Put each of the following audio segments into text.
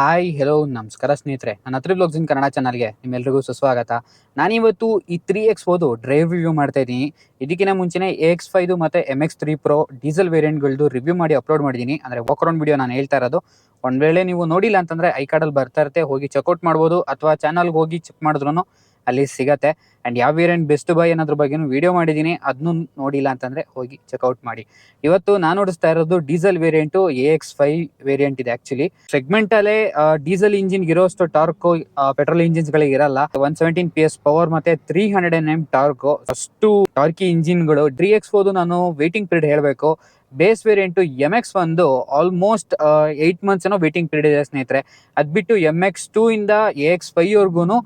Hi hello ನಮಸ್ಕಾರ ಸ್ನೇಹಿತರೆ. ನನ್ನ ಹತ್ರ ಬ್ಲಾಗ್ಸ್ ಕನ್ನಡ ಚಾನಲ್ಗೆ ನಿಮ್ಮೆಲ್ಲರಿಗೂ ಸುಸ್ವಾಗತ. ನಾನಿವತ್ತು ಈ ತ್ರೀ ಎಕ್ಸ್ ಓದು ಡ್ರೈವ್ ರಿವ್ಯೂ ಮಾಡ್ತಾ ಇದ್ದೀನಿ. ಇದಕ್ಕಿಂತ ಮುಂಚೆನೇ ಎ ಎಕ್ಸ್ ಫೈದು ಮತ್ತು M X three pro diesel ವೇರಿಯಂಟ್ಗಳದ್ದು review ಮಾಡಿ ಅಪ್ಲೋಡ್ ಮಾಡಿದ್ದೀನಿ. ಅಂದರೆ ವಾಕ್ರೌಂಡ್ ವಿಡಿಯೋ ನಾನು ಹೇಳ್ತಾ ಇರೋದು. ಒಂದು ವೇಳೆ ನೀವು ನೋಡಿಲ್ಲ ಅಂತಂದರೆ ಐ ಕಾರ್ಡಲ್ಲಿ ಬರ್ತಾ ಇರುತ್ತೆ. ಹೋಗಿ ಚೆಕ್ಔಟ್ ಮಾಡ್ಬೋದು. ಅಥವಾ ಚಾನಲ್ಗೆ ಹೋಗಿ ಚೆಕ್ ಮಾಡಿದ್ರು ಅಲ್ಲಿ ಸಿಗತ್ತೆ. ಆ್ಯಂಡ್ ಯಾವ ವೇರಿಯಂಟ್ ಬೆಸ್ಟ್ ಬೈ ಅನ್ನೋದ್ರ ಬಗ್ಗೆನೂ ವಿಡಿಯೋ ಮಾಡಿದ್ದೀನಿ. ಅದನ್ನು ನೋಡಿಲ್ಲ ಅಂತಂದರೆ ಹೋಗಿ ಚೆಕ್ಔಟ್ ಮಾಡಿ. ಇವತ್ತು ನಾನು ನೋಡಿಸ್ತಾ ಇರೋದು diesel variant A X five variant ಇದೆ ಆ್ಯಕ್ಚುಲಿ ಸೆಗ್ಮೆಂಟಲ್ಲೇ ಡೀಸೆಲ್ ಇಂಜಿನ್ ಇರೋಷ್ಟು ಟಾರ್ಕು ಪೆಟ್ರೋಲ್ ಇಂಜಿನ್ಸ್ಗಳಿಗೆ ಇರಲ್ಲ. One seventeen P S power ಮತ್ತೆ three hundred N M torque ಅಷ್ಟು ಟಾರ್ಕಿ ಇಂಜಿನ್ಗಳು ಡ್ರೀ ಎಕ್ಸ್ ನಾನು ವೇಟಿಂಗ್ ಪೀರಿಯಡ್ ಹೇಳಬೇಕು. ಬೇಸ್ ವೇರಿಯಂಟು ಎಂ ಎಕ್ಸ್ ಒಂದು ಆಲ್ಮೋಸ್ಟ್ ಏಯ್ಟ್ ಮಂತ್ಸ್ ಏನೋ ವೇಟಿಂಗ್ ಪೀರಿಯಡ್ ಇದೆ ಸ್ನೇಹಿತರೆ. ಅದ್ ಬಿಟ್ಟು ಎಂ ಎಕ್ಸ್ ಟೂ ಇಂದ ಎ ಎಕ್ಸ್ ಫೈವ್ವರೆಗೂ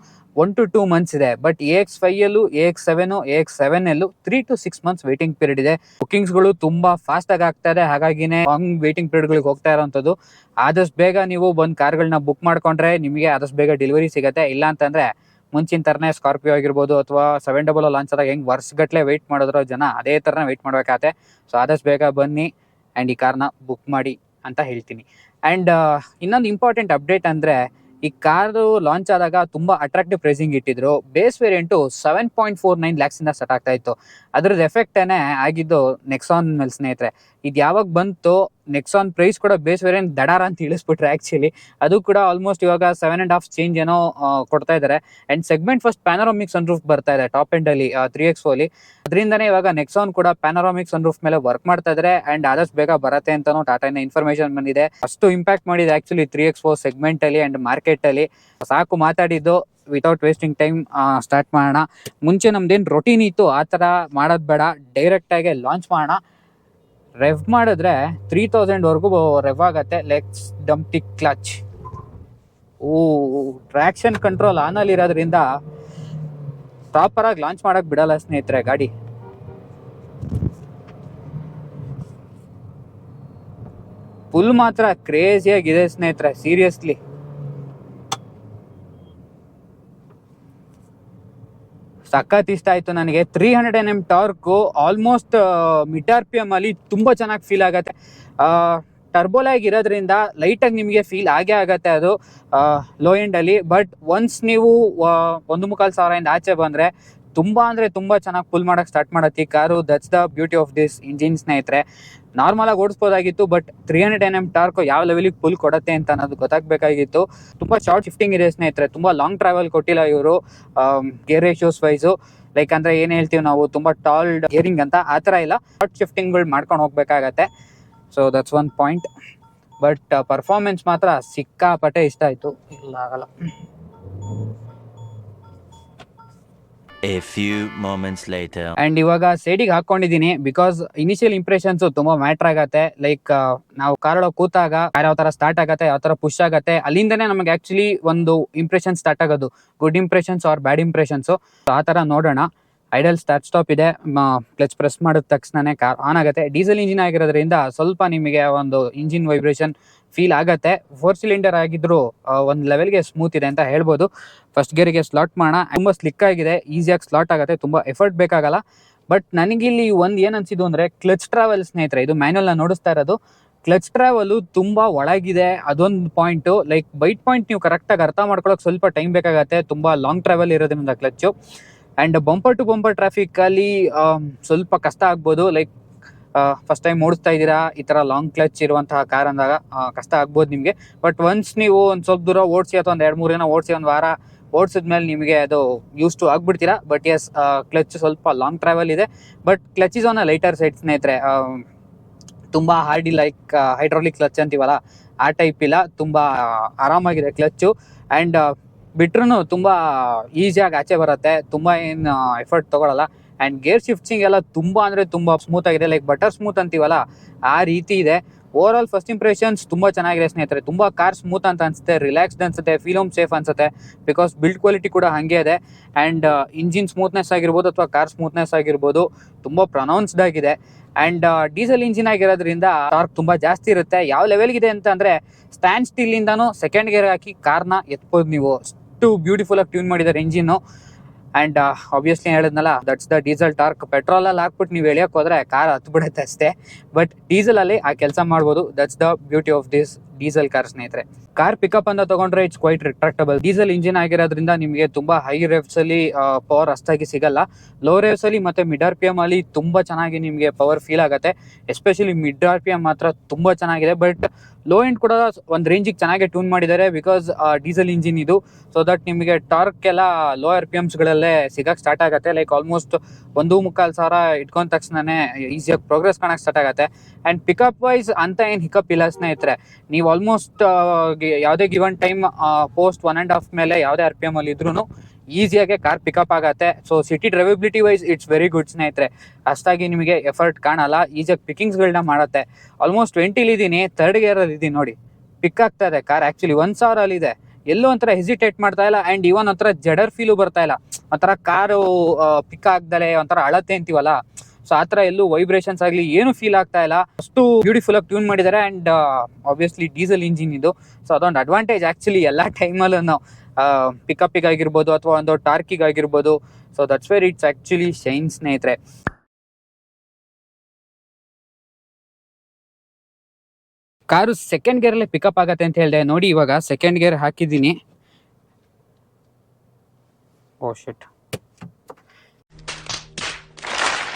ಒನ್ ಟು ಟೂ ಮಂತ್ಸ್ ಇದೆ. But A X ಫೈಯಲ್ಲೂ A X seven A X seven ಅಲ್ಲೂ three to six months waiting period ಇದೆ. ಬುಕಿಂಗ್ಸ್ಗಳು ತುಂಬಾ ಫಾಸ್ಟ್ ಆಗಿ ಆಗ್ತಾ ಇದೆ. ಹಾಗಾಗಿನೇ ಲಾಂಗ್ ವೇಟಿಂಗ್ ಪೀರಿಯಡ್ಗಳಿಗೆ ಹೋಗ್ತಾ ಇರೋವಂಥದ್ದು ಆದಷ್ಟು ಬೇಗ ನೀವು ಬಂದು ಕಾರ್ಗಳನ್ನ ಬುಕ್ ಮಾಡ್ಕೊಂಡ್ರೆ ನಿಮಗೆ ಆದಷ್ಟು ಬೇಗ ಡೆಲಿವರಿ ಸಿಗುತ್ತೆ. ಇಲ್ಲ ಅಂತಂದ್ರೆ ಮುಂಚಿನ ತರನೇ ಸ್ಕಾರ್ಪಿಯೋ ಆಗಿರ್ಬೋದು ಅಥವಾ ಸೆವೆನ್ ಡಬಲ್ ಲಾಂಚ್ ಆದಾಗ ಹೆಂಗೆ ವರ್ಷಗಟ್ಟಲೆ ವೆಯ್ಟ್ ಮಾಡಿದ್ರು ಜನ ಅದೇ ಥರನೇ ವೆಯ್ಟ್ ಮಾಡಬೇಕಾಗತ್ತೆ ಸೊ ಆದಷ್ಟು ಬೇಗ ಬನ್ನಿ ಆ್ಯಂಡ್ ಈ ಕಾರ್ನ ಬುಕ್ ಮಾಡಿ ಅಂತ ಹೇಳ್ತೀನಿ. ಆ್ಯಂಡ್ ಇನ್ನೊಂದು ಇಂಪಾರ್ಟೆಂಟ್ ಅಪ್ಡೇಟ್ ಅಂದರೆ ಈ ಕಾರು ಲಾಂಚ್ ಆದಾಗ ತುಂಬ ಅಟ್ರಾಕ್ಟಿವ್ ಪ್ರೈಸಿಂಗ್ ಇಟ್ಟಿದ್ರು. Base variant seven point four nine ಲ್ಯಾಕ್ಸಿಂದ start ಆಗ್ತಾ ಇತ್ತು. ಅದ್ರದ್ದು ಎಫೆಕ್ಟೇನೆ ಆಗಿದ್ದು ನೆಕ್ಸಾನ್ ಮೇಲೆ ಸ್ನೇಹಿತರೆ ಇದು ಯಾವಾಗ ಬಂತು ನೆಕ್ಸಾನ್ ಪ್ರೈಸ್ ಕೂಡ ಬೇಸ್ ವೇರಿಯನ್ ದಡಾರ ಅಂತ ತಿಳಿಸ್ಬಿಟ್ರೆ ಆ್ಯಕ್ಚುಲಿ ಅದು ಕೂಡ ಆಲ್ಮೋಸ್ಟ್ ಇವಾಗ ಸೆವೆನ್ ಆ್ಯಂಡ್ ಹಾಫ್ ಚೇಂಜ್ ಏನೋ ಕೊಡ್ತಾ ಇದ್ದಾರೆ and segment first panoramic sunroof ಬರ್ತಾ ಇದೆ ಟಾಪ್ ಎಂಡಲ್ಲಿ ತ್ರೀ ಎಕ್ಸ್ ಓಲಿ ಅದರಿಂದನೇ ಇವಾಗ ನೆಕ್ಸಾನ್ ಕೂಡ ಪ್ಯಾನರಾಮಿಕ್ ಸನ್ ರೂಫ್ ಮೇಲೆ ವರ್ಕ್ ಮಾಡ್ತಾ ಇದ್ದಾರೆ ಆ್ಯಂಡ್ ಆದಷ್ಟು ಬೇಗ ಬರತ್ತೆ ಅಂತಾನು ಟಾಟಾಯಿಂದ ಇನ್ಫಾರ್ಮೇಶನ್ ಬಂದಿದೆ. ಅಷ್ಟು ಇಂಪ್ಯಾಕ್ಟ್ ಮಾಡಿದೆ actually three X four segment ಅಲ್ಲಿ ಆ್ಯಂಡ್ ಮಾರ್ಕೆಟ್ ಅಲ್ಲಿ. ಸಾಕು ಮಾತಾಡಿದ್ದು ವಿತೌಟ್ ವೇಸ್ಟಿಂಗ್ ಟೈಮ್ ಸ್ಟಾರ್ಟ್ ಮಾಡೋಣ. ಮುಂಚೆ ನಮ್ದೇನು ರೊಟೀನ್ ಇತ್ತು, ಆ ಥರ ಮಾಡೋದು ಬೇಡ. ಡೈರೆಕ್ಟಾಗಿ ಲಾಂಚ್ ಮಾಡೋಣ. ರೆವ್ ಮಾಡಿದ್ರೆ ತ್ರೀ ತೌಸಂಡ್ವರೆಗೂ ರೆವ್ ಆಗತ್ತೆ. ಲೆಟ್ಸ್ ಡಂಪ್ಟಿಕ್ ಕ್ಲಚ್ ಓ ಟ್ರ್ಯಾಕ್ಷನ್ ಕಂಟ್ರೋಲ್ ಆನಲ್ಲಿ ಇರೋದ್ರಿಂದ ಪ್ರಾಪರಾಗಿ ಲಾಂಚ್ ಮಾಡಕ್ ಬಿಡಲ್ಲ ಸ್ನೇಹಿತರೆ ಗಾಡಿ. ಫುಲ್ ಮಾತ್ರ ಕ್ರೇಜಿಯಾಗಿದೆ ಸ್ನೇಹಿತರೆ ಸೀರಿಯಸ್ಲಿ ಸಖತ್ ಇಷ್ಟ ಆಯ್ತು ನನಗೆ three hundred N M torque almost ಮಿಟಾರ್ P M ಅಲ್ಲಿ ತುಂಬಾ ಚೆನ್ನಾಗಿ ಫೀಲ್ ಆಗುತ್ತೆ. ಟರ್ಬೋಲಾಗಿ ಇರೋದ್ರಿಂದ ಲೈಟಾಗಿ ನಿಮಗೆ ಫೀಲ್ ಆಗೇ ಆಗುತ್ತೆ ಅದು ಲೋ ಎಂಡ್ ಅಲ್ಲಿ. ಬಟ್ ಒನ್ಸ್ ನೀವು ಒಂದು ಮುಕ್ಕಾಲು ಸಾವಿರದಿಂದ ಆಚೆ ಬಂದ್ರೆ ತುಂಬಾ ಅಂದ್ರೆ ತುಂಬಾ ಚೆನ್ನಾಗಿ ಫುಲ್ ಮಾಡಕ್ start ಮಾಡತ್ತಿ. Car that's the beauty of this engine ಸ್ನೇಹಿತರೆ. ನಾರ್ಮಲ್ ಆಗಿ ಓಡಿಸ್ಬೋದಾಗಿತ್ತು but three hundred N M torque ಯಾವ ಲೆವೆಲಿಗೆ ಫುಲ್ ಕೊಡತ್ತೆ ಅಂತ ಅನ್ನೋದು ಗೊತ್ತಾಗಬೇಕಾಗಿತ್ತು. ತುಂಬಾ ಶಾರ್ಟ್ ಶಿಫ್ಟಿಂಗ್ ಇದೆ, ಸ್ನೇಹಿತರೆ. ತುಂಬಾ ಲಾಂಗ್ ಟ್ರಾವೆಲ್ ಕೊಟ್ಟಿಲ್ಲ ಇವರು ಗೇರ್ ರೇಷಿಯೋಸ್ ವೈಸು ಲೈಕ್ ಅಂದ್ರೆ ಏನ್ ಹೇಳ್ತೀವಿ ನಾವು, ತುಂಬಾ ಟಾಲ್ ಗೇರಿಂಗ್ ಅಂತ ಆ ಥರ ಇಲ್ಲ. ಶಾರ್ಟ್ ಶಿಫ್ಟಿಂಗ್ಗಳು ಮಾಡ್ಕೊಂಡು ಹೋಗ್ಬೇಕಾಗತ್ತೆ. So that's one point but performance ಮಾತ್ರ ಸಿಕ್ಕಾಪಟ್ಟೆ ಇಷ್ಟ ಆಯ್ತು. ಇಲ್ಲ ಆಗಲ್ಲ. A few moments later. And ಇವಾಗ ಸೈಡಿಗೆ ಹಾಕೊಂಡಿದ್ದೀನಿ ಬಿಕಾಸ್ ಇನಿಷಿಯಲ್ ಇಂಪ್ರೆಷನ್ಸ್ ತುಂಬಾ ಮ್ಯಾಟರ್ ಆಗತ್ತೆ. ಲೈಕ್ ನಾವು ಕಾರೊಳಗೆ ಕೂತಾಗ ಕಾರ್ ಯಾವ ತರ ಸ್ಟಾರ್ಟ್ ಆಗತ್ತೆ, ಯಾವ ತರ ಪುಷ್ ಆಗತ್ತೆ, ಅಲ್ಲಿಂದನೇ ನಮಗೆ ಆಕ್ಚುಲಿ ಒಂದು ಇಂಪ್ರೆಷನ್ ಸ್ಟಾರ್ಟ್ ಆಗೋದು. Good impressions or bad impressions ಆ ತರ ನೋಡೋಣ. ಐಡಲ್ ಸ್ಟಾರ್ಟ್ ಸ್ಟಾಪ್ ಇದೆ. ಕ್ಲಚ್ ಪ್ರೆಸ್ ಮಾಡಿದ ತಕ್ಷಣನೇ ಕಾರ್ ಆನ್ ಆಗುತ್ತೆ. ಡೀಸೆಲ್ ಇಂಜಿನ್ ಆಗಿರೋದ್ರಿಂದ ಸ್ವಲ್ಪ ನಿಮಗೆ ಒಂದು ಇಂಜಿನ್ ವೈಬ್ರೇಷನ್ ಫೀಲ್ ಆಗತ್ತೆ. ಫೋರ್ ಸಿಲಿಂಡರ್ ಆಗಿದ್ರು ಒಂದು ಲೆವೆಲ್ಗೆ ಸ್ಮೂತ್ ಇದೆ ಅಂತ ಹೇಳ್ಬೋದು. ಫಸ್ಟ್ ಗೇರಿಗೆ ಸ್ಲಾಟ್ ಮಾಡೋಣ. ತುಂಬ ಸ್ಲಿಕ್ ಆಗಿದೆ ಈಸಿಯಾಗಿ ಸ್ಲಾಟ್ ಆಗುತ್ತೆ, ತುಂಬಾ ಎಫರ್ಟ್ ಬೇಕಾಗಲ್ಲ. ಬಟ್ ನನಗಿಲ್ಲಿ ಒಂದು ಏನು ಅನಿಸಿದ್ದು ಅಂದರೆ ಕ್ಲಚ್ ಟ್ರಾವೆಲ್ ಸ್ನೇಹಿತರೆ, ಇದು ಮ್ಯಾನ್ಯಲ್ನ ನೋಡಿಸ್ತಾ ಇರೋದು. ಕ್ಲಚ್ ಟ್ರಾವೆಲು ತುಂಬಾ ಒಳಗಿದೆ, ಅದೊಂದು ಪಾಯಿಂಟು ಲೈಕ್ ಬೈಟ್ ಪಾಯಿಂಟ್ ನೀವು ಕರೆಕ್ಟಾಗಿ ಅರ್ಥ ಮಾಡ್ಕೊಳ್ಳೋಕೆ ಸ್ವಲ್ಪ ಟೈಮ್ ಬೇಕಾಗತ್ತೆ. ತುಂಬ ಲಾಂಗ್ ಟ್ರಾವೆಲ್ ಇರೋದ್ರಿಂದ clutch and bumper to bumper ಟ್ರಾಫಿಕ್ಕಲ್ಲಿ ಸ್ವಲ್ಪ ಕಷ್ಟ ಆಗ್ಬೋದು. ಲೈಕ್ ಫಸ್ಟ್ ಟೈಮ್ ಓಡಿಸ್ತಾ ಇದ್ದೀರಾ? ಈ ತರ ಲಾಂಗ್ ಕ್ಲಚ್ ಇರುವಂತಹ ಕಾರ್ ಅಂದಾಗ ಕಷ್ಟ ಆಗ್ಬೋದು ನಿಮಗೆ. ಬಟ್ ಒನ್ಸ್ ನೀವು ಒಂದು ಸ್ವಲ್ಪ ದೂರ ಓಡಿಸಿ ಅಥವಾ ಒಂದು ಎರಡು ಮೂರು ದಿನ ಓಡಿಸಿ ಒಂದ್ ವಾರ ಓಡಿಸಿದ್ಮೇಲೆ ನಿಮಗೆ ಅದು ಯೂಸ್ ಟು ಆಗ್ಬಿಡ್ತೀರಾ? ಬಟ್ ಎಸ್ ಕ್ಲಚ್ ಸ್ವಲ್ಪ ಲಾಂಗ್ ಟ್ರಾವೆಲ್ ಇದೆ. But clutch is on a lighter side ಸ್ನೇಹಿತರೆ ತುಂಬ ಹಾರ್ಡಿ ಲೈಕ್ ಹೈಡ್ರಾಲಿಕ್ ಕ್ಲಚ್ ಅಂತೀವಲ್ಲ, ಆ ಟೈಪ್ ಇಲ್ಲ. ತುಂಬಾ ಆರಾಮಾಗಿದೆ ಕ್ಲಚ್ಚು ಅಂಡ್ ಬಿಟ್ರೂ ತುಂಬಾ ಈಸಿಯಾಗಿ ಆಚೆ ಬರುತ್ತೆ. ತುಂಬಾ ಏನು ಎಫರ್ಟ್ ತಗೊಳಲ್ಲ. ಅಂಡ್ ಗೇರ್ ಶಿಫ್ಟಿಂಗ್ ಎಲ್ಲ ತುಂಬ ಅಂದರೆ ತುಂಬ ಸ್ಮೂತ್ ಆಗಿದೆ. ಲೈಕ್ ಬಟರ್ ಸ್ಮೂತ್ ಅಂತೀವಲ್ಲ, ಆ ರೀತಿ ಇದೆ. ಓವರ್ ಆಲ್ ಫಸ್ಟ್ ಇಂಪ್ರೆಷನ್ಸ್ ತುಂಬಾ ಚೆನ್ನಾಗಿದೆ ಸ್ನೇಹಿತರೆ. ತುಂಬ ಕಾರ್ ಸ್ಮೂತ್ ಅಂತ ಅನ್ಸುತ್ತೆ ರಿಲ್ಯಾಕ್ಸ್ಡ್ ಅನ್ಸುತ್ತೆ ಫೀಲೋಮ್ ಸೇಫ್ ಅನ್ಸುತ್ತೆ. ಬಿಕಾಸ್ ಬಿಲ್ಡ್ ಕ್ವಾಲಿಟಿ ಕೂಡ ಹಾಗೆ ಇದೆ. ಆ್ಯಂಡ್ ಇಂಜಿನ್ ಸ್ಮೂತ್ನೆಸ್ ಆಗಿರ್ಬೋದು ಅಥವಾ ಕಾರ್ ಸ್ಮೂತ್ನೆಸ್ ಆಗಿರ್ಬೋದು, ತುಂಬ ಪ್ರೊನೌನ್ಸ್ಡ್ ಆಗಿದೆ. ಆ್ಯಂಡ್ ಡೀಸೆಲ್ ಇಂಜಿನ್ ಆಗಿರೋದ್ರಿಂದ ಟಾರ್ಕ್ ತುಂಬಾ ಜಾಸ್ತಿ ಇರುತ್ತೆ. ಯಾವ ಲೆವೆಲ್ಗಿದೆ ಅಂತ ಅಂದ್ರೆ ಸ್ಟ್ಯಾಂಡ್ ಸ್ಟಿಲ್ ಇಂದಾನು ಸೆಕೆಂಡ್ ಗೇರ್ ಹಾಕಿ ಕಾರ್ನ ಎತ್ಬೋದು ನೀವು. ಅಷ್ಟು ಬ್ಯೂಟಿಫುಲ್ ಆಗಿ ಟ್ಯೂನ್ ಮಾಡಿದ್ದಾರೆ ಇಂಜಿನ್ ಅಂಡ್ ಆಬ್ವಿಯಸ್ಲಿ ಹೇಳಿದ್ನಲ್ಲ that's the diesel torque petrol ಅಲ್ಲಿ ಹಾಕ್ಬಿಟ್ಟು ನೀವು ಹೇಳಕ್ ಹೋದ್ರೆ ಕಾರ್ ಹತ್ ಬಿಡುತ್ತೆ ಅಷ್ಟೇ. ಬಟ್ ಡೀಸೆಲ್ ಅಲ್ಲಿ ಆ ಕೆಲಸ ಮಾಡ್ಬೋದು. That's the beauty of this diesel car ಸ್ನೇಹಿತರೆ. ಕಾರ್ ಪಿಕಪ್ ಅಂತ ತಗೊಂಡ್ರೆ it's quite retractable diesel engine ಆಗಿರೋದ್ರಿಂದ ನಿಮಗೆ ತುಂಬಾ ಹೈ ರೇವ್ಸ್ ಅಲ್ಲಿ ಪವರ್ ಅಷ್ಟಾಗಿ ಸಿಗಲ್ಲ. ಲೋ ರೇವ್ಸ್ ಅಲ್ಲಿ ಮತ್ತೆ ಮಿಡ್ ಆರ್ ಪಿ ಎಂ ಅಲ್ಲಿ ತುಂಬಾ ಚೆನ್ನಾಗಿ ನಿಮಗೆ ಪವರ್ ಫೀಲ್ ಆಗುತ್ತೆ. Especially mid R P M ಮಾತ್ರ ತುಂಬಾ ಚೆನ್ನಾಗಿದೆ. ಬಟ್ ಲೋ ಎಂಡ್ ಕೂಡ ಒಂದು ರೇಂಜಿಗೆ ಚೆನ್ನಾಗಿ ಟ್ಯೂನ್ ಮಾಡಿದ್ದಾರೆ ಬಿಕಾಸ್ ಡೀಸೆಲ್ ಇಂಜಿನ್ ಇದು. ಸೊ ದಟ್ ನಿಮಗೆ ಟಾರ್ಕ್ ಎಲ್ಲ ಲೋ ಆರ್ ಪಿ ಎಮ್ಸ್ಗಳಲ್ಲೇ ಸಿಗಕ್ಕೆ ಸ್ಟಾರ್ಟ್ ಆಗುತ್ತೆ. ಲೈಕ್ ಆಲ್ಮೋಸ್ಟ್ ಒಂದು ಮುಕ್ಕಾಲು ಸಾವಿರ ಇಟ್ಕೊಂಡ ತಕ್ಷಣನೇ ಈಸಿಯಾಗಿ ಪ್ರೋಗ್ರೆಸ್ ಕಾಣಕ್ಕೆ ಸ್ಟಾರ್ಟ್ ಆಗುತ್ತೆ. ಆ್ಯಂಡ್ ಪಿಕಪ್ ವೈಸ್ ಅಂತ ಏನು ಹಿಕಪ್ ಇಲ್ಲ ಸ್ನೇಹಿತರೆ. ನೀವು ಆಲ್ಮೋಸ್ಟ್ ಯಾವುದೇ given time post one and half ಮೇಲೆ ಯಾವುದೇ ಆರ್ ಪಿ ಎಂ ಅಲ್ಲಿ ಇದ್ರೂ ಈಸಿಯಾಗಿ ಕಾರ್ ಪಿಕಪ್ ಆಗುತ್ತೆ. So city drivability wise it's very good ಸ್ನೇಹಿತರೆ. ಅಷ್ಟಾಗಿ ನಿಮಗೆ ಎಫರ್ಟ್ ಕಾಣಲ್ಲ. ಈಸಿಯಾಗಿ ಪಿಕ್ಕಿಂಗ್ಸ್ಗಳನ್ನ ಮಾಡುತ್ತೆ. ಆಲ್ಮೋಸ್ಟ್ ಟ್ವೆಂಟಿಲಿ ಇದ್ದೀನಿ ಥರ್ಡ್ ಗೇರಲ್ಲಿ ಇದ್ದೀನಿ ನೋಡಿ. ಪಿಕ್ ಆಗ್ತಾ ಇದೆ ಕಾರ್ ಆ್ಯಕ್ಚುಲಿ ಒಂದು ಸಾವಿರಲ್ಲಿದೆ ಎಲ್ಲೋ ಒಂಥರ ಹೆಸಿಟೇಟ್ ಮಾಡ್ತಾ ಇಲ್ಲ. ಆ್ಯಂಡ್ ಇವನ್ ಒಂಥರ ಜಡರ್ ಫೀಲು ಬರ್ತಾ ಇಲ್ಲ. ಒಂಥರ ಕಾರು ಪಿಕ್ ಆಗ್ದಲೆ ಒಂಥರ ಅಳತೆ ಅಂತೀವಲ್ಲ. ಸೊ ಆ ಥರ ಎಲ್ಲೂ ವೈಬ್ರೇಷನ್ಸ್ ಆಗಲಿ ಏನು ಫೀಲ್ ಆಗ್ತಾ ಇಲ್ಲ. ಅಷ್ಟು ಬ್ಯೂಟಿಫುಲ್ ಆಗಿ ಟ್ಯೂನ್ ಮಾಡಿದ್ದಾರೆ ಆ್ಯಂಡ್ ಆಬ್ವಿಯಸ್ಲಿ ಡೀಸೆಲ್ ಇಂಜಿನ್ ಇದು. ಸೊ ಅದೊಂದು ಅಡ್ವಾಂಟೇಜ್ ಆ್ಯಕ್ಚುಲಿ ಎಲ್ಲ ಟೈಮಲ್ಲೂ ಪಿಕಪ್ಪಿಗೆ ಆಗಿರ್ಬೋದು ಅಥವಾ ಒಂದು ಟಾರ್ಕಿಗೆ ಆಗಿರ್ಬೋದು. So that's where it's actually shine ಸ್ನೇಹಿತರೆ. ಕಾರು ಸೆಕೆಂಡ್ ಗೇರಲ್ಲಿ ಪಿಕಪ್ ಆಗತ್ತೆ ಅಂತ ಹೇಳಿದೆ. ನೋಡಿ ಇವಾಗ ಸೆಕೆಂಡ್ ಗೇರ್ ಹಾಕಿದ್ದೀನಿ. ಓ ಶಿಟ್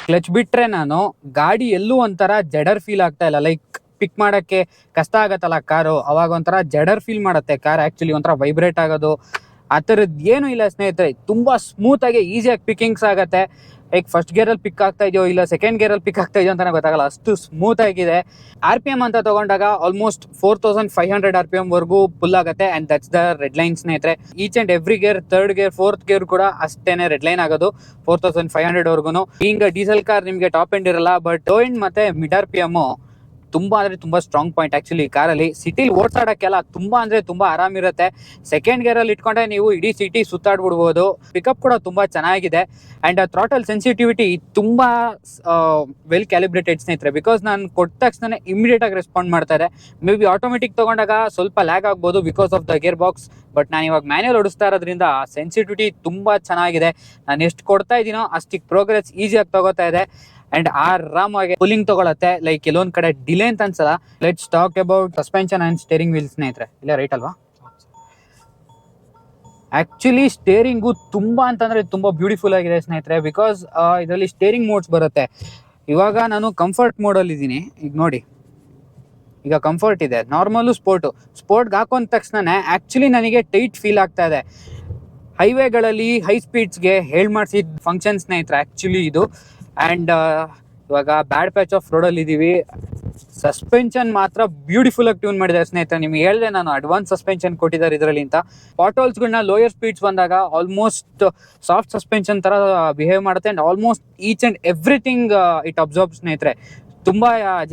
ಕ್ಲಚ್ ಬಿಟ್ರೆ ನಾನು ಗಾಡಿ ಎಲ್ಲೂ ಒಂಥರ ಜಡರ್ ಫೀಲ್ ಆಗ್ತಾ ಇಲ್ಲ. ಲೈಕ್ ಪಿಕ್ ಮಾಡಕ್ಕೆ ಕಷ್ಟ ಆಗತ್ತಲ್ಲ ಕಾರು ಅವಾಗ ಒಂಥರ ಜಡರ್ ಫೀಲ್ ಮಾಡುತ್ತೆ. ಕಾರ್ ಆಕ್ಚುಲಿ ಒಂಥರ ವೈಬ್ರೇಟ್ ಆಗೋದು. ಆ ಥರದ್ದು ಏನೂ ಇಲ್ಲ ಸ್ನೇಹಿತರೆ, ತುಂಬ ಸ್ಮೂತಾಗಿ ಈಸಿಯಾಗಿ ಪಿಕ್ಕಿಂಗ್ಸ್ ಆಗುತ್ತೆ. ಲೈಕ್ ಫಸ್ಟ್ ಗೇರಲ್ಲಿ ಪಿಕ್ ಆಗ್ತಾ ಇದೆಯೋ ಇಲ್ಲ ಸೆಕೆಂಡ್ ಗೇರಲ್ಲಿ ಪಿಕ್ ಆಗ್ತಾ ಇದೆಯೋ ಅಂತಾನೆ ಗೊತ್ತಾಗಲ್ಲ, ಅಷ್ಟು ಸ್ಮೂತ್ ಆಗಿದೆ. ಆರ್ ಪಿ ಎಂ ಅಂತ ತಗೊಂಡಾಗ almost four thousand five hundred R P M ವರ್ಗೂ full ಆಗುತ್ತೆ and that's the red line ಸ್ನೇಹಿತರೆ. Each and every gear third gear fourth gear ಕೂಡ ಅಷ್ಟೇನೆ ರೆಡ್ ಲೈನ್ ಆಗೋದು ಫೋರ್ ತೌಸಂಡ್ ಫೈವ್ ಹಂಡ್ರೆಡ್ ವರ್ಗು ಈಗ diesel car ನಿಮಗೆ ಟಾಪ್ ಎಂಡ್ ಇರಲ್ಲ but low end ಮತ್ತೆ ಮಿಡ್ ಆರ್ ಪಿ ಎಂ ತುಂಬಾ ಅಂದ್ರೆ ತುಂಬಾ ಸ್ಟ್ರಾಂಗ್ ಪಾಯಿಂಟ್ ಆಕ್ಚುಲಿ ಕಾರಲ್ಲಿ ಸಿಟಿಲಿ ಓಡ್ಸಾಡಕ್ಕೆಲ್ಲ ತುಂಬಾ ಅಂದ್ರೆ ತುಂಬಾ ಆರಾಮಿರುತ್ತೆ ಸೆಕೆಂಡ್ ಗೇರ್ ಅಲ್ಲಿ ಇಟ್ಕೊಂಡ್ರೆ ನೀವು ಇಡೀ ಸಿಟಿ ಸುತ್ತಾಡ್ಬಿಡ್ಬೋದು. ಪಿಕಪ್ ಕೂಡ ತುಂಬಾ ಚೆನ್ನಾಗಿದೆ. ಅಂಡ್ ಥ್ರಾಟಲ್ ಸೆನ್ಸಿಟಿವಿಟಿ ತುಂಬಾ ವೆಲ್ ಕ್ಯಾಲಿಬ್ರೇಟೆಡ್ ಸ್ನೇಹಿತರೆ. ಬಿಕಾಸ್ ನಾನು ಕೊಟ್ಟ ತಕ್ಷಣ ಇಮಿಡಿಯೇಟ್ ಆಗಿ ರೆಸ್ಪಾಂಡ್ ಮಾಡ್ತಾರೆ ಮೇ ಬಿ ಆಟೋಮೆಟಿಕ್ ತಗೊಂಡಾಗ ಸ್ವಲ್ಪ ಲ್ಯಾಗ್ ಆಗ್ಬೋದು because of the gearbox but ನಾನು ಇವಾಗ ಮ್ಯಾನ್ಯಲ್ ಓಡಿಸ್ತಾ ಇರೋದ್ರಿಂದ ಸೆನ್ಸಿಟಿವಿಟಿ ತುಂಬಾ ಚೆನ್ನಾಗಿದೆ. ನಾನು ಎಷ್ಟು ಕೊಡ್ತಾ ಇದ್ದೀನೋ ಅಷ್ಟಿಗೆ ಪ್ರೋಗ್ರೆಸ್ ಈಸಿಯಾಗಿ ತಗೋತಾ ಇದೆ ಅಂಡ್ ಆರಾಮಾಗಿ ಪುಲಿಂಗ್ ತಗೊಳತ್ತೆ. ಲೈಕ್ ಕೆಲವೊಂದ್ ಕಡೆ ಡಿಲೇ ಅಂತ ಅನ್ಸಲ್ಲ. Let's talk about suspension and steering wheel ಸ್ನೇಹಿತರೆ. ಇಲ್ಲ ರೈಟ್ ಅಲ್ವಾ? ಆಕ್ಚುಲಿ ಸ್ಟೇರಿಂಗು ತುಂಬಾ ಅಂತಂದ್ರೆ ತುಂಬಾ ಬ್ಯೂಟಿಫುಲ್ ಆಗಿದೆ ಸ್ನೇಹಿತರೆ ಬಿಕಾಸ್ ಇದರಲ್ಲಿ ಸ್ಟೇರಿಂಗ್ ಮೋಡ್ಸ್ ಬರುತ್ತೆ. ಇವಾಗ ನಾನು ಕಂಫರ್ಟ್ ಮೋಡಲ್ಲಿ ಇದ್ದೀನಿ. ಈಗ ನೋಡಿ. ಈಗ ಕಂಫರ್ಟ್ ಇದೆ. ನಾರ್ಮಲು ಸ್ಪೋರ್ಟು ಸ್ಪೋರ್ಟ್ಗೆ ಹಾಕೊಂಡ ತಕ್ಷಣ ಆ್ಯಕ್ಚುಲಿ ನನಗೆ ಟೈಟ್ ಫೀಲ್ ಆಗ್ತಾ ಇದೆ. ಹೈವೇಗಳಲ್ಲಿ ಹೈ ಸ್ಪೀಡ್ಸ್ಗೆ ಹೇಳ್ ಮಾಡಿಸಿದ ಫಂಕ್ಷನ್ ಸ್ನೇಹಿತರೆ ಆ್ಯಕ್ಚುಲಿ ಇದು ಆ್ಯಂಡ್ ಇವಾಗ ಬ್ಯಾಡ್ ಪ್ಯಾಚ್ ಆಫ್ ರೋಡಲ್ಲಿ ಇದ್ದೀವಿ ಸಸ್ಪೆನ್ಷನ್ ಮಾತ್ರ ಬ್ಯೂಟಿಫುಲ್ ಆಗಿ ಟ್ಯೂನ್ ಮಾಡಿದ್ದಾರೆ ಸ್ನೇಹಿತರೆ. ನಿಮ್ಗೆ ಹೇಳಿದೆ ನಾನು ಅಡ್ವಾನ್ಸ್ ಸಸ್ಪೆನ್ಷನ್ ಕೊಟ್ಟಿದ್ದಾರೆ ಇದರಲ್ಲಿ ಅಂತ. ಪಾಟೋಲ್ಸ್ಗಳನ್ನ ಲೋಯರ್ ಸ್ಪೀಡ್ಸ್ ಬಂದಾಗ ಆಲ್ಮೋಸ್ಟ್ ಸಾಫ್ಟ್ ಸಸ್ಪೆನ್ಷನ್ ಥರ ಬಿಹೇವ್ ಮಾಡುತ್ತೆ and almost each and everything it observe ಸ್ನೇಹಿತರೆ. ತುಂಬ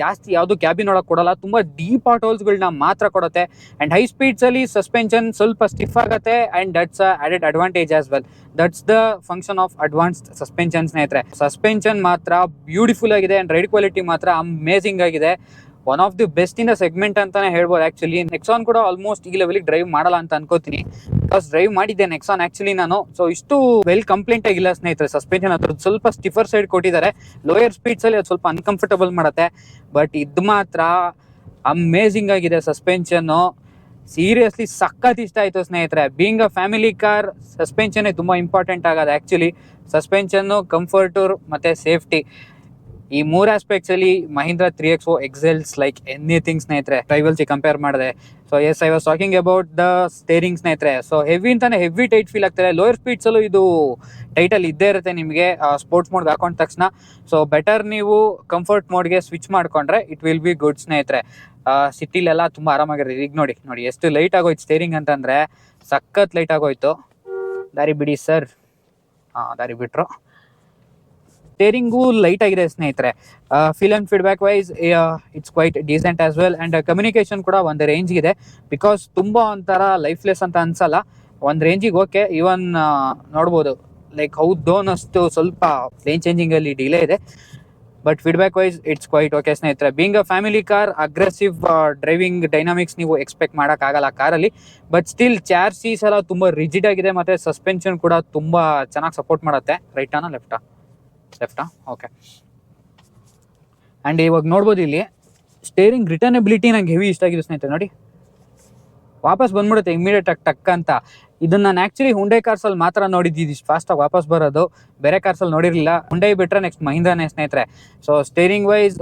ಜಾಸ್ತಿ ಯಾವುದು ಕ್ಯಾಬಿನ್ ಒಳಗೆ ಕೊಡಲ್ಲ. ತುಂಬ ಡೀಪ್ ಗಳನ್ನ ಮಾತ್ರ ಕೊಡುತ್ತೆ. ಆ್ಯಂಡ್ ಹೈ ಸ್ಪೀಡ್ಸಲ್ಲಿ ಸಸ್ಪೆನ್ಷನ್ ಸ್ವಲ್ಪ ಸ್ಟಿಫ್ ಆಗುತ್ತೆ and that's added advantage as well that's the function of advanced suspension ಸ್ನೇಹಿತರೆ. ಸಸ್ಪೆನ್ಷನ್ ಮಾತ್ರ ಬ್ಯೂಟಿಫುಲ್ ಆಗಿದೆ ಆ್ಯಂಡ್ ರೈಡ್ ಕ್ವಾಲಿಟಿ ಮಾತ್ರ ಅಮೇಸಿಂಗ್ ಆಗಿದೆ. One of the best in the segment ಅಂತಾನೆ ಹೇಳ್ಬೋದು. ಆಕ್ಚುಲಿ ನೆಕ್ಸಾನ್ ಕೂಡ ಆಲ್ಮೋಸ್ಟ್ ಈ ಲೆವೆಲ್ಗೆ ಡ್ರೈವ್ ಮಾಡಲ್ಲ ಅಂತ ಅನ್ಕೋತೀನಿ. ಬಿಕಾಸ್ ಡ್ರೈವ್ ಮಾಡಿದ್ದೆ ನೆಕ್ಸಾನ್ ಆಕ್ಚುಲಿ ನಾನು. ಸೊ ಇಷ್ಟು ವೆಲ್ ಕಂಪ್ಲೇಂಟ್ ಆಗಿಲ್ಲ ಸ್ನೇಹಿತರೆ ಸಸ್ಪೆನ್ಷನ್ ಅದ್ರದ್ದು ಸ್ವಲ್ಪ ಸ್ಟಿಫರ್ ಸೈಡ್ ಕೊಟ್ಟಿದ್ದಾರೆ. ಲೋಯರ್ ಸ್ಪೀಡ್ಸ್ ಅಲ್ಲಿ ಅದು ಸ್ವಲ್ಪ ಅನ್ಕಂಫರ್ಟಬಲ್ ಮಾಡುತ್ತೆ. ಬಟ್ ಇದು ಮಾತ್ರ ಅಮೇಝಿಂಗ್ ಆಗಿದೆ ಸಸ್ಪೆನ್ಷನ್ ಸೀರಿಯಸ್ಲಿ ಸಖತ್ ಇಷ್ಟ ಆಯಿತು ಸ್ನೇಹಿತರೆ. Being a family car suspension ತುಂಬಾ ಇಂಪಾರ್ಟೆಂಟ್ ಆಗೋದು ಆಕ್ಚುಲಿ ಸಸ್ಪೆನ್ಷನ್ ಕಂಫರ್ಟು ಮತ್ತೆ ಸೇಫ್ಟಿ ಈ ಮೂರ್ ಆಸ್ಪೆಕ್ಟ್ಸ್ ಅಲ್ಲಿ Mahindra three X O excels like anything ಸ್ನೇಹಿತರೆ. ಸಿ ಕಂಪೇರ್ ಮಾಡಿದೆ. So as I was talking about the steering ಸ್ನೇಹಿತರೆ. ಸೊ ಹೆವಿ ಅಂತಾನೆ ಹೆವಿ ಟೈಟ್ ಫೀಲ್ ಆಗ್ತಾರೆ ಲೋಯರ್ ಸ್ಪೀಡ್ಸ್ ಅಲ್ಲೂ ಇದು ಟೈಟಲ್ ಇದ್ದೇ ಇರುತ್ತೆ ನಿಮಗೆ ಸ್ಪೋರ್ಟ್ಸ್ ಮೋಡ್ ಹಾಕೊಂಡ ತಕ್ಷಣ. ಸೊ ಬೆಟರ್ ನೀವು ಕಂಫರ್ಟ್ ಮೋಡ್ಗೆ ಸ್ವಿಚ್ ಮಾಡ್ಕೊಂಡ್ರೆ ಇಟ್ ವಿಲ್ ಬಿ ಗುಡ್ ಸ್ನೇಹಿತರೆ. ಸಿಟಿಲೆಲ್ಲ ತುಂಬ ಆರಾಮಾಗಿರುತ್ತೆ ಈಗ ನೋಡಿ ನೋಡಿ, ಎಷ್ಟು ಲೈಟ್ ಆಗೋಯ್ತು ಸ್ಟೇರಿಂಗ್ ಅಂತಂದ್ರೆ ಸಖತ್ ಲೈಟ್ ಆಗೋಯ್ತು. ದಾರಿ ಬಿಡಿ ಸರ್ ಹಾಂ ದಾರಿ ಬಿಟ್ರು. ಸ್ಟೇರಿಂಗು ಲೈಟ್ ಆಗಿದೆ ಸ್ನೇಹಿತರೆ. Feel and feedback wise it's quite decent as well and communication ಕೂಡ ಒಂದು ರೇಂಜ್ ಇದೆ. ಬಿಕಾಸ್ ತುಂಬ ಒಂಥರ ಲೈಫ್ಲೆಸ್ ಅಂತ ಅನ್ಸಲ್ಲ. ಒಂದು ರೇಂಜಿಗೆ ಓಕೆ ಇವನ್ ನೋಡ್ಬೋದು. ಲೈಕ್ ಹೌದು ಅಷ್ಟು ಸ್ವಲ್ಪ ಪ್ಲೇನ್ ಚೇಂಜಿಂಗ್ ಅಲ್ಲಿ ಡಿಲೇ ಇದೆ. But feedback wise it's quite okay ಸ್ನೇಹಿತರೆ. Being a family car aggressive driving dynamics ನೀವು ಎಕ್ಸ್ಪೆಕ್ಟ್ ಮಾಡೋಕ್ಕಾಗಲ್ಲ ಕಾರಲ್ಲಿ ಬಟ್ ಸ್ಟಿಲ್ ಚಾರ್ ಸೀಸ್ ಎಲ್ಲ ತುಂಬ ರಿಜಿಡ್ ಆಗಿದೆ. ಮತ್ತೆ ಸಸ್ಪೆನ್ಷನ್ ಕೂಡ ತುಂಬಾ ಚೆನ್ನಾಗಿ ಸಪೋರ್ಟ್ ಮಾಡುತ್ತೆ. ರೈಟಾನ ಲೆಫ್ಟಾ ಲೆಫ್ಟಾ? ಓಕೆ. ಆ್ಯಂಡ್ ಇವಾಗ ನೋಡ್ಬೋದು ಇಲ್ಲಿ ಸ್ಟೇರಿಂಗ್ ರಿಟರ್ನಬಿಲಿಟಿ ನಂಗೆ ಹೆವಿ ಇಷ್ಟ ಆಗಿದೆ ಸ್ನೇಹಿತರೆ, ನೋಡಿ. ವಾಪಸ್ ಬಂದ್ಬಿಡುತ್ತೆ ಇಮಿಡಿಯೇಟ್ ಆಗಿ ಟಕ್ ಅಂತ. ಇದನ್ನ ನಾನು ಆ್ಯಕ್ಚುಲಿ ಹುಂಡೈ ಕಾರ್ಸಲ್ಲಿ ಮಾತ್ರ ನೋಡಿದ್ದೀನಿ ಇಷ್ಟು ಫಾಸ್ಟ್ ಆಗಿ ವಾಪಸ್ ಬರೋದು. ಬೇರೆ ಕಾರ್ಸಲ್ಲಿ ನೋಡಿರಲಿಲ್ಲ. ಹುಂಡೈ ಬಿಟ್ಟರೆ ನೆಕ್ಸ್ಟ್ ಮಹಿಂದ್ರಾನೇ ಸ್ನೇಹಿತರೆ. ಸೊ ಸ್ಟೇರಿಂಗ್ ವೈಸ್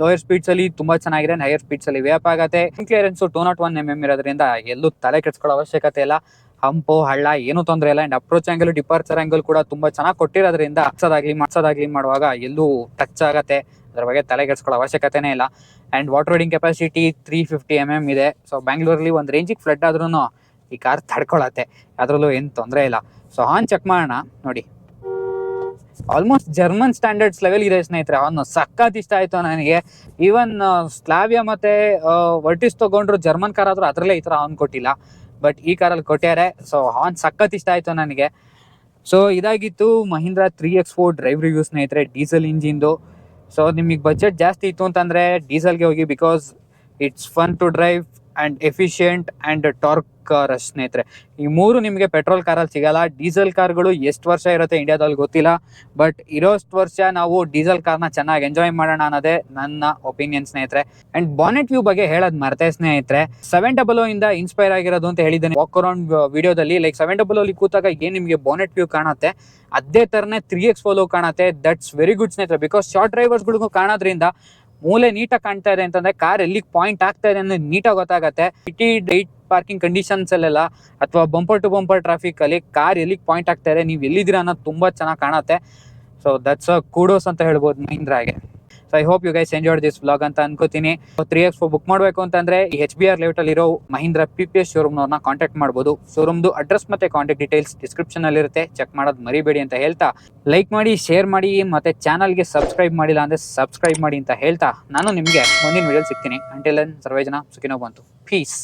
ಲೋಯರ್ ಸ್ಪೀಡ್ಸಲ್ಲಿ ತುಂಬಾ ಚೆನ್ನಾಗಿದೆ ಹೈಯರ್ ಸ್ಪೀಡ್ಸಲ್ಲಿ ವೇಪ್ ಆಗುತ್ತೆ. Clearance two not one M M ಇರೋದ್ರಿಂದ ಎಲ್ಲೂ ತಲೆ ಕೆಡ್ಸ್ಕೊಳ್ಳೋ ಅವಶ್ಯಕತೆ ಇಲ್ಲ. ಹಂಪು, ಹಳ್ಳ ಏನು ತೊಂದರೆ ಇಲ್ಲ. And approach angle departure angle ಕೂಡ ತುಂಬಾ ಚೆನ್ನಾಗಿ ಕೊಟ್ಟಿರೋದ್ರಿಂದ ಹಚ್ಚೋದಾಗ್ಲಿ ಮಾಡ್ಸೋದಾಗ್ಲಿ ಮಾಡುವಾಗ ಎಲ್ಲೂ ಟಚ್ ಆಗತ್ತೆ. ಅದ್ರ ಬಗ್ಗೆ ತಲೆ ಕೆಡ್ಸ್ಕೊಳ್ಳೋ ಅವಶ್ಯಕತೆನೇ ಇಲ್ಲ. And water riding capacity three fifty M M ಇದೆ. ಸೊ ಬ್ಯಾಂಗ್ಳೂರಲ್ಲಿ ಒಂದು ರೇಂಜಿಗೆ ಫ್ಲಡ್ ಆದ್ರೂ ಈ ಕಾರ್ ತಡ್ಕೊಳತ್ತೆ. ಅದರಲ್ಲೂ ಏನು ತೊಂದರೆ ಇಲ್ಲ. ಸೊ ಹಾನ್ ಚೆಕ್ ಮಾಡೋಣ. ನೋಡಿ. ಆಲ್ಮೋಸ್ಟ್ ಜರ್ಮನ್ ಸ್ಟ್ಯಾಂಡರ್ಡ್ಸ್ ಲೆವೆಲ್ ಇದೆ ಸ್ನೇಹಿತರೆ. ಅವನು ಸಖತ್ ಇಷ್ಟ ಆಯ್ತು ನನಗೆ. ಈವನ್ ಸ್ಲಾವಿಯಾ ಮತ್ತೆ ವರ್ಟಿಸ್ ತಗೊಂಡ್ರು ಜರ್ಮನ್ ಕಾರ್ ಆದ್ರೂ ಅದರಲ್ಲೇ ಈ ಥರ ಅವ್ನು ಕೊಟ್ಟಿಲ್ಲ. ಬಟ್ ಈ ಕಾರಲ್ಲಿ ಕೊಟ್ಟಾರೆ ಸೊ ಹಾನ್ ಸಖತ್ ಇಷ್ಟ ಆಯ್ತು ನನಗೆ. ಸೊ ಇದಾಗಿತ್ತು Mahindra three X four drive review ಸ್ನೇಹಿತರೆ ಡೀಸೆಲ್ ಇಂಜಿನ್ದು ಸೊ ನಿಮಗೆ ಬಜೆಟ್ ಜಾಸ್ತಿ ಇತ್ತು ಅಂತಂದರೆ ಡೀಸೆಲ್ಗೆ ಹೋಗಿ because it's fun to drive and efficient and torque car ಸ್ನೇಹಿತರೆ. ಈ ಮೂರು ನಿಮಗೆ ಪೆಟ್ರೋಲ್ ಕಾರಲ್ಲಿ ಸಿಗಲ್ಲ. ಡೀಸೆಲ್ ಕಾರ್ಗಳು ಎಷ್ಟು ವರ್ಷ ಇರುತ್ತೆ ಇಂಡಿಯಾದಲ್ಲಿ ಗೊತ್ತಿಲ್ಲ. ಬಟ್ ಇರೋಷ್ಟು ವರ್ಷ ನಾವು ಡೀಸೆಲ್ ಕಾರ್ನ ಚೆನ್ನಾಗಿ ಎಂಜಾಯ್ ಮಾಡೋಣ ಅನ್ನೋದೇ ನನ್ನ ಒಪಿನಿಯನ್ ಸ್ನೇಹಿತರೆ. ಆ್ಯಂಡ್ ಬಾನೆಟ್ ವ್ಯೂ ಬಗ್ಗೆ ಹೇಳೋದ್ ಮರ್ತೆ ಸ್ನೇಹಿತರೆ. ಸೆವೆನ್ ಡಬಲ್ ಇಂದ ಇನ್ಸ್ಪೈರ್ ಆಗಿರೋದು ಅಂತ ಹೇಳಿದ್ದೇನೆ. ವಾಕ್ ಅರೌಂಡ್ ವಿಡಿಯೋದಲ್ಲಿ ಲೈಕ್ ಸೆವೆನ್ ಡಬಲ್ ಅಲ್ಲಿ ಕೂತಾಗ ಏನು ನಿಮಗೆ ಬಾನೆಟ್ ವ್ಯೂ ಕಾಣುತ್ತೆ? ಅದೇ ಥರನೇ ತ್ರೀ ಎಕ್ಸ್ ಫೋಲೋ ಕಾಣುತ್ತೆ. ದಟ್ಸ್ ವೆರಿ ಗುಡ್ ಸ್ನೇಹಿತರೆ. ಬಿಕಾಸ್ ಶಾರ್ಟ್ ಡ್ರೈವರ್ಸ್ಗಳಿಗೂ ಕಾಣೋದ್ರಿಂದ ಮೂಲೆ ನೀಟಾಗಿ ಕಾಣ್ತಾ ಇದೆ ಅಂತಂದ್ರೆ ಕಾರ್ ಎಲ್ಲಿ ಪಾಯಿಂಟ್ ಆಗ್ತಾ ಇದೆ ಅನ್ನೋದು ನೀಟಾಗಿ ಗೊತ್ತಾಗತ್ತೆ. ಸಿಟಿ ಡೈಟ್ ಪಾರ್ಕಿಂಗ್ ಕಂಡೀಷನ್ಸ್ ಅಲ್ಲೆಲ್ಲ ಅಥವಾ ಬಂಪರ್ ಟು ಬಂಪರ್ ಟ್ರಾಫಿಕ್ ಅಲ್ಲಿ ಕಾರ್ ಎಲ್ಲಿಗೆ ಪಾಯಿಂಟ್ ಆಗ್ತಾ ಇದೆ, ನೀವು ಎಲ್ಲಿದ್ದೀರಾ ಅನ್ನೋದು ತುಂಬಾ ಚೆನ್ನಾಗಿ ಕಾಣುತ್ತೆ. ಸೊ ದಟ್ಸ್ ಕೂಡೋಸ್ ಅಂತ ಹೇಳ್ಬೋದು ಮಹೀಂದ್ರಾಗೆ so I hope you guys enjoyed this vlog ಅಂತ ಅನ್ಕೋತೀನಿ. ತ್ರೀ ಎಕ್ಸ್ ಬುಕ್ ಮಾಡಬೇಕು ಅಂತಂದ್ರೆ ಈ ಎಚ್ ಬಿ ಆರ್ ಲೆವೆಟಲ್ಲಿ ಇರೋ ಮಹೀಂದ್ರ ಪಿ ಪಿ ಎಸ್ ಶೋರೂಮ್ನವ್ರನ್ನ ಕಾಂಟ್ಯಾಕ್ಟ್ ಮಾಡಬಹುದು ಶೋರೂಮ್ದು ಅಡ್ರೆಸ್ ಮತ್ತೆ ಕಾಂಟ್ಯಾಕ್ಟ್ ಡೀಟೇಲ್ಸ್ ಡಿಸ್ಕ್ರಿಪ್ಷನ್ ಅಲ್ಲಿ ಇರುತ್ತೆ. ಚೆಕ್ ಮಾಡೋದು ಮರಿಬೇಡಿ ಅಂತ ಹೇಳ್ತಾ. ಲೈಕ್ ಮಾಡಿ ಶೇರ್ ಮಾಡಿ, ಮತ್ತೆ ಚಾನಲ್ಗೆ ಸಬ್ಸ್ಕ್ರೈಬ್ ಮಾಡಿಲ್ಲ ಅಂದ್ರೆ ಸಬ್ಸ್ಕ್ರೈಬ್ ಮಾಡಿ ಅಂತ ಹೇಳ್ತಾ. ನಾನು ನಿಮಗೆ ಮುಂದಿನ ವಿಡಿಯೋ ಸಿಗ್ತೀನಿ. ಅಂಟಿಲ್ ಸರ್ವೇಜನ ಸುಖಿನೋ ಬಂತು. ಪೀಸ್